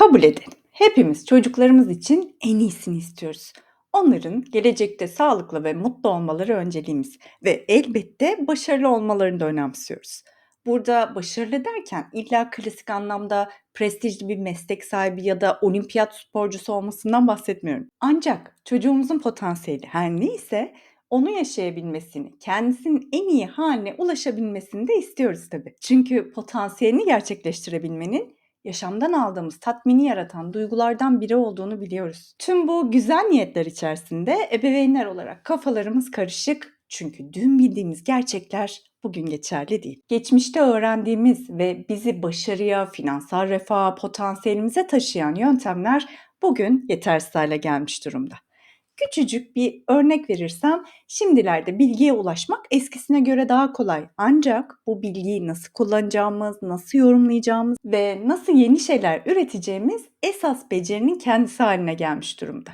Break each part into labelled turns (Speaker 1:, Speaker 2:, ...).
Speaker 1: Kabul edelim. Hepimiz çocuklarımız için en iyisini istiyoruz. Onların gelecekte sağlıklı ve mutlu olmaları önceliğimiz ve elbette başarılı olmalarını da önemsiyoruz. Burada başarılı derken illa klasik anlamda prestijli bir meslek sahibi ya da olimpiyat sporcusu olmasından bahsetmiyorum. Ancak çocuğumuzun potansiyeli her neyse onu yaşayabilmesini, kendisinin en iyi haline ulaşabilmesini de istiyoruz tabii. Çünkü potansiyelini gerçekleştirebilmenin yaşamdan aldığımız tatmini yaratan duygulardan biri olduğunu biliyoruz. Tüm bu güzel niyetler içerisinde ebeveynler olarak kafalarımız karışık çünkü dün bildiğimiz gerçekler bugün geçerli değil. Geçmişte öğrendiğimiz ve bizi başarıya, finansal refaha, potansiyelimize taşıyan yöntemler bugün yetersiz hale gelmiş durumda. Küçücük bir örnek verirsem şimdilerde bilgiye ulaşmak eskisine göre daha kolay. Ancak bu bilgiyi nasıl kullanacağımız, nasıl yorumlayacağımız ve nasıl yeni şeyler üreteceğimiz esas becerinin kendisi haline gelmiş durumda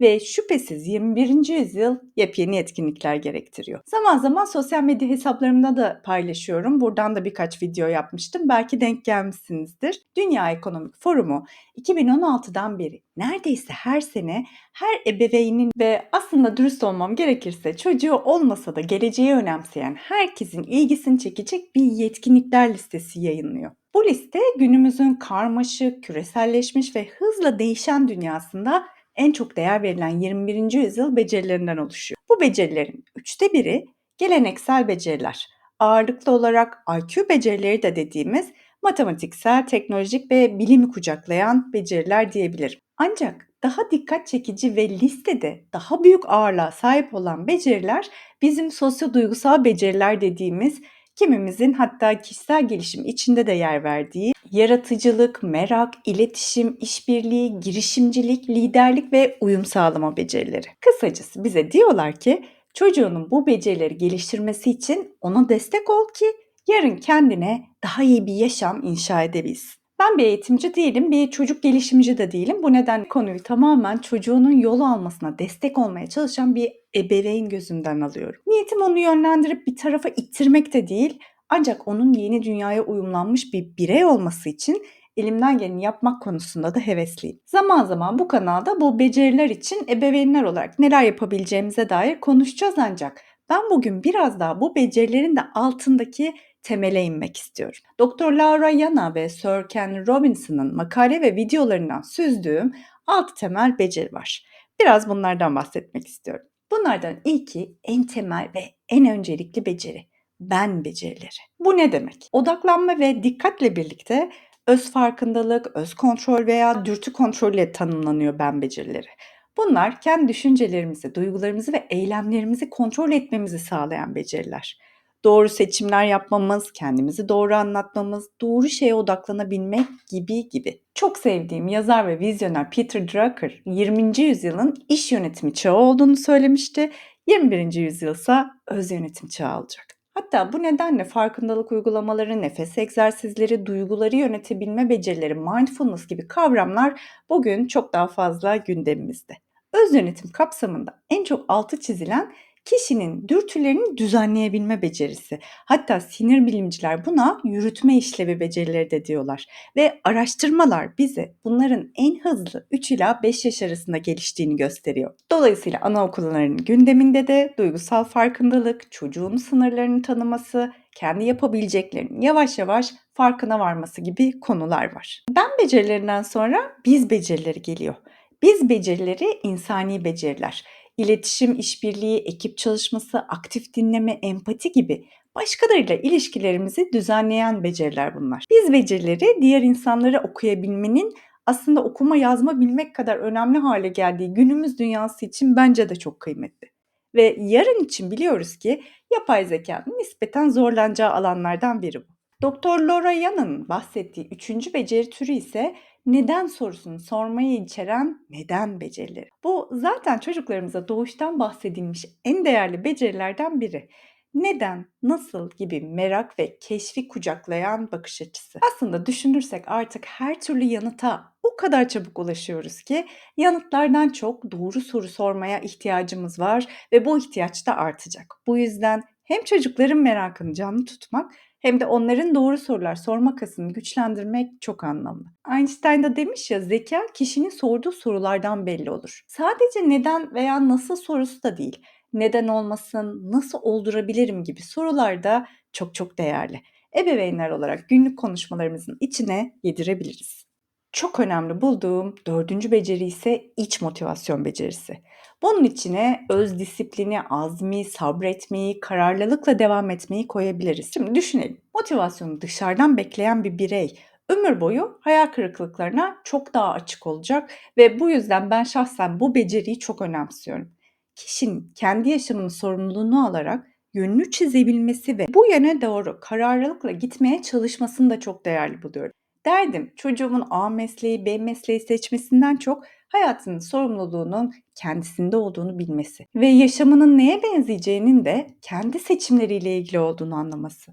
Speaker 1: ve şüphesiz 21. yüzyıl yepyeni etkinlikler gerektiriyor. Zaman zaman sosyal medya hesaplarımda da paylaşıyorum. Buradan da birkaç video yapmıştım. Belki denk gelmişsinizdir. Dünya Ekonomik Forumu 2016'dan beri neredeyse her sene her ebeveynin ve aslında dürüst olmam gerekirse çocuğu olmasa da geleceği önemseyen herkesin ilgisini çekecek bir yetkinlikler listesi yayınlıyor. Bu liste günümüzün karmaşık, küreselleşmiş ve hızla değişen dünyasında en çok değer verilen 21. yüzyıl becerilerinden oluşuyor. Bu becerilerin üçte biri geleneksel beceriler. Ağırlıklı olarak IQ becerileri de dediğimiz matematiksel, teknolojik ve bilimi kucaklayan beceriler diyebilirim. Ancak daha dikkat çekici ve listede daha büyük ağırlığa sahip olan beceriler bizim sosyo-duygusal beceriler dediğimiz kimimizin hatta kişisel gelişim içinde de yer verdiği yaratıcılık, merak, iletişim, işbirliği, girişimcilik, liderlik ve uyum sağlama becerileri. Kısacası bize diyorlar ki çocuğunun bu becerileri geliştirmesi için ona destek ol ki yarın kendine daha iyi bir yaşam inşa edebilsin. Ben bir eğitimci değilim, bir çocuk gelişimci de değilim. Bu nedenle konuyu tamamen çocuğunun yol almasına destek olmaya çalışan bir ebeveyn gözünden alıyorum. Niyetim onu yönlendirip bir tarafa ittirmek de değil, ancak onun yeni dünyaya uyumlanmış bir birey olması için elimden geleni yapmak konusunda da hevesliyim. Zaman zaman bu kanalda bu beceriler için ebeveynler olarak neler yapabileceğimize dair konuşacağız ancak ben bugün biraz daha bu becerilerin de altındaki temele inmek istiyorum. Dr. Laura Yana ve Sir Ken Robinson'ın makale ve videolarından süzdüğüm altı temel beceri var. Biraz bunlardan bahsetmek istiyorum. Bunlardan ilki en temel ve en öncelikli beceri ben becerileri. Bu ne demek? Odaklanma ve dikkatle birlikte öz farkındalık, öz kontrol veya dürtü kontrolle tanımlanıyor ben becerileri. Bunlar kendi düşüncelerimizi, duygularımızı ve eylemlerimizi kontrol etmemizi sağlayan beceriler. Doğru seçimler yapmamız, kendimizi doğru anlatmamız, doğru şeye odaklanabilmek gibi gibi. Çok sevdiğim yazar ve vizyoner Peter Drucker 20. yüzyılın iş yönetimi çağı olduğunu söylemişti. 21. yüzyılsa öz yönetim çağı olacak. Hatta bu nedenle farkındalık uygulamaları, nefes egzersizleri, duyguları yönetebilme becerileri, mindfulness gibi kavramlar bugün çok daha fazla gündemimizde. Öz yönetim kapsamında en çok altı çizilen kişinin dürtülerini düzenleyebilme becerisi. Hatta sinir bilimciler buna yürütme işlevi becerileri de diyorlar. Ve araştırmalar bize bunların en hızlı 3 ila 5 yaş arasında geliştiğini gösteriyor. Dolayısıyla anaokullarının gündeminde de duygusal farkındalık, çocuğun sınırlarını tanıması, kendi yapabileceklerinin yavaş yavaş farkına varması gibi konular var. Ben becerilerinden sonra biz becerileri geliyor. Biz becerileri insani beceriler iletişim, işbirliği, ekip çalışması, aktif dinleme, empati gibi başkalarıyla ilişkilerimizi düzenleyen beceriler bunlar. Biz becerileri diğer insanları okuyabilmenin aslında okuma yazma bilmek kadar önemli hale geldiği günümüz dünyası için bence de çok kıymetli. Ve yarın için biliyoruz ki yapay zekanın nispeten zorlanacağı alanlardan biri bu. Doktor Laura Yan'ın bahsettiği üçüncü beceri türü ise neden sorusunu sormayı içeren neden becerileri. Bu zaten çocuklarımıza doğuştan bahsedilmiş en değerli becerilerden biri. Neden, nasıl gibi merak ve keşfi kucaklayan bakış açısı. Aslında düşünürsek artık her türlü yanıta o kadar çabuk ulaşıyoruz ki yanıtlardan çok doğru soru sormaya ihtiyacımız var ve bu ihtiyaç da artacak. Bu yüzden hem çocukların merakını canlı tutmak hem de onların doğru sorular sorma kasını güçlendirmek çok anlamlı. Einstein da demiş ya zeka kişinin sorduğu sorulardan belli olur. Sadece neden veya nasıl sorusu da değil. Neden olmasın, nasıl oldurabilirim gibi sorular da çok çok değerli. Ebeveynler olarak günlük konuşmalarımızın içine yedirebiliriz. Çok önemli bulduğum dördüncü beceri ise iç motivasyon becerisi. Bunun içine öz disiplini, azmi, sabretmeyi, kararlılıkla devam etmeyi koyabiliriz. Şimdi düşünelim. Motivasyonu dışarıdan bekleyen bir birey ömür boyu hayal kırıklıklarına çok daha açık olacak ve bu yüzden ben şahsen bu beceriyi çok önemsiyorum. Kişinin kendi yaşamının sorumluluğunu alarak yönünü çizebilmesi ve bu yöne doğru kararlılıkla gitmeye çalışmasını da çok değerli buluyorum. Derdim çocuğumun A mesleği, B mesleği seçmesinden çok hayatının sorumluluğunun kendisinde olduğunu bilmesi ve yaşamının neye benzeyeceğinin de kendi seçimleriyle ilgili olduğunu anlaması.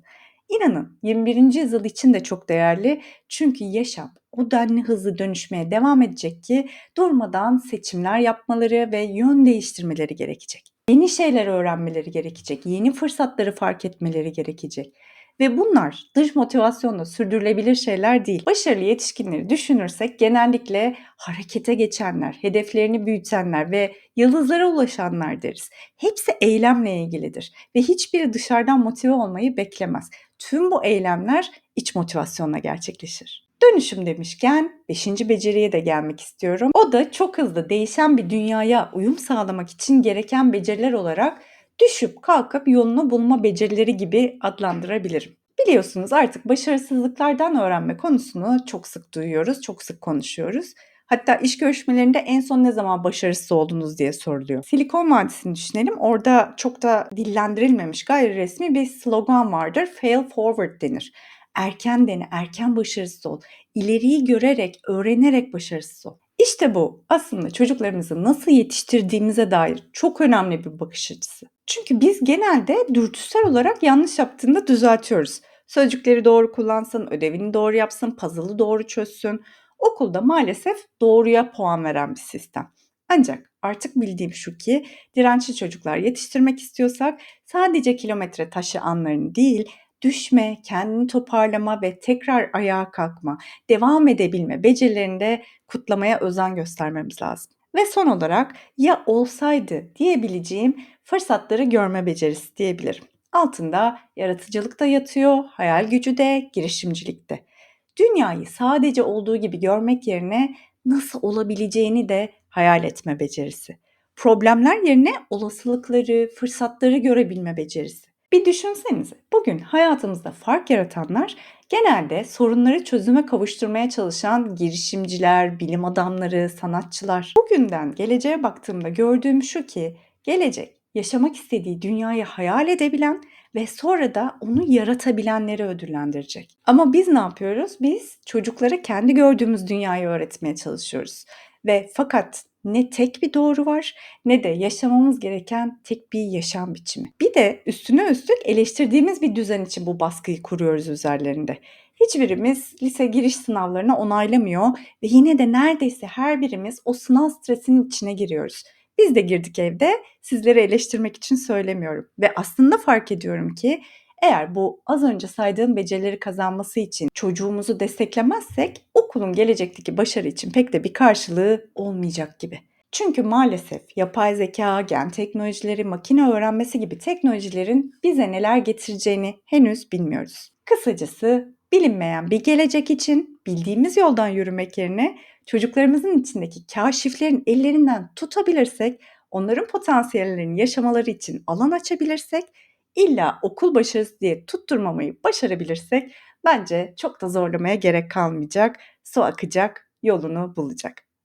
Speaker 1: İnanın 21. yüzyıl için de çok değerli çünkü yaşam o denli hızlı dönüşmeye devam edecek ki durmadan seçimler yapmaları ve yön değiştirmeleri gerekecek. Yeni şeyler öğrenmeleri gerekecek, yeni fırsatları fark etmeleri gerekecek. Ve bunlar dış motivasyonla sürdürülebilir şeyler değil. Başarılı yetişkinleri düşünürsek genellikle harekete geçenler, hedeflerini büyütenler ve yıldızlara ulaşanlar deriz. Hepsi eylemle ilgilidir ve hiçbiri dışarıdan motive olmayı beklemez. Tüm bu eylemler iç motivasyonla gerçekleşir. Dönüşüm demişken 5. beceriye de gelmek istiyorum. O da çok hızlı değişen bir dünyaya uyum sağlamak için gereken beceriler olarak düşüp kalkıp yolunu bulma becerileri gibi adlandırabilirim. Biliyorsunuz artık başarısızlıklardan öğrenme konusunu çok sık duyuyoruz, çok sık konuşuyoruz. Hatta iş görüşmelerinde en son ne zaman başarısız oldunuz diye soruluyor. Silikon Vadisi'ni düşünelim. Orada çok da dillendirilmemiş gayri resmi bir slogan vardır. Fail forward denir. Erken dene, erken başarısız ol. İleriyi görerek, öğrenerek başarısız ol. İşte bu aslında çocuklarımızı nasıl yetiştirdiğimize dair çok önemli bir bakış açısı. Çünkü biz genelde dürtüsel olarak yanlış yaptığında düzeltiyoruz. Sözcükleri doğru kullansın, ödevini doğru yapsın, puzzle'ı doğru çözsün. Okulda maalesef doğruya puan veren bir sistem. Ancak artık bildiğim şu ki dirençli çocuklar yetiştirmek istiyorsak sadece kilometre taşı anlarını değil, düşme, kendini toparlama ve tekrar ayağa kalkma, devam edebilme becerilerini de kutlamaya özen göstermemiz lazım. Ve son olarak ya olsaydı diyebileceğim fırsatları görme becerisi diyebilirim. Altında yaratıcılık da yatıyor, hayal gücü de, girişimcilik de. Dünyayı sadece olduğu gibi görmek yerine nasıl olabileceğini de hayal etme becerisi. Problemler yerine olasılıkları, fırsatları görebilme becerisi. Bir düşünsenize, bugün hayatımızda fark yaratanlar genelde sorunları çözüme kavuşturmaya çalışan girişimciler, bilim adamları, sanatçılar. Bugünden geleceğe baktığımda gördüğüm şu ki, gelecek yaşamak istediği dünyayı hayal edebilen ve sonra da onu yaratabilenleri ödüllendirecek. Ama biz ne yapıyoruz? Biz çocuklara kendi gördüğümüz dünyayı öğretmeye çalışıyoruz. Ve fakat ne tek bir doğru var ne de yaşamamız gereken tek bir yaşam biçimi. Bir de üstüne üstlük eleştirdiğimiz bir düzen için bu baskıyı kuruyoruz üzerlerinde. Hiçbirimiz lise giriş sınavlarını onaylamıyor ve yine de neredeyse her birimiz o sınav stresinin içine giriyoruz. Biz de girdik evde. Sizleri eleştirmek için söylemiyorum ve aslında fark ediyorum ki eğer bu az önce saydığım becerileri kazanması için çocuğumuzu desteklemezsek okulun gelecekteki başarı için pek de bir karşılığı olmayacak gibi. Çünkü maalesef yapay zeka, gen teknolojileri, makine öğrenmesi gibi teknolojilerin bize neler getireceğini henüz bilmiyoruz. Kısacası bilinmeyen bir gelecek için bildiğimiz yoldan yürümek yerine çocuklarımızın içindeki kaşiflerin ellerinden tutabilirsek, onların potansiyellerini yaşamaları için alan açabilirsek illa okul başarısı diye tutturmamayı başarabilirsek bence çok da zorlamaya gerek kalmayacak. Su akacak, yolunu bulacak.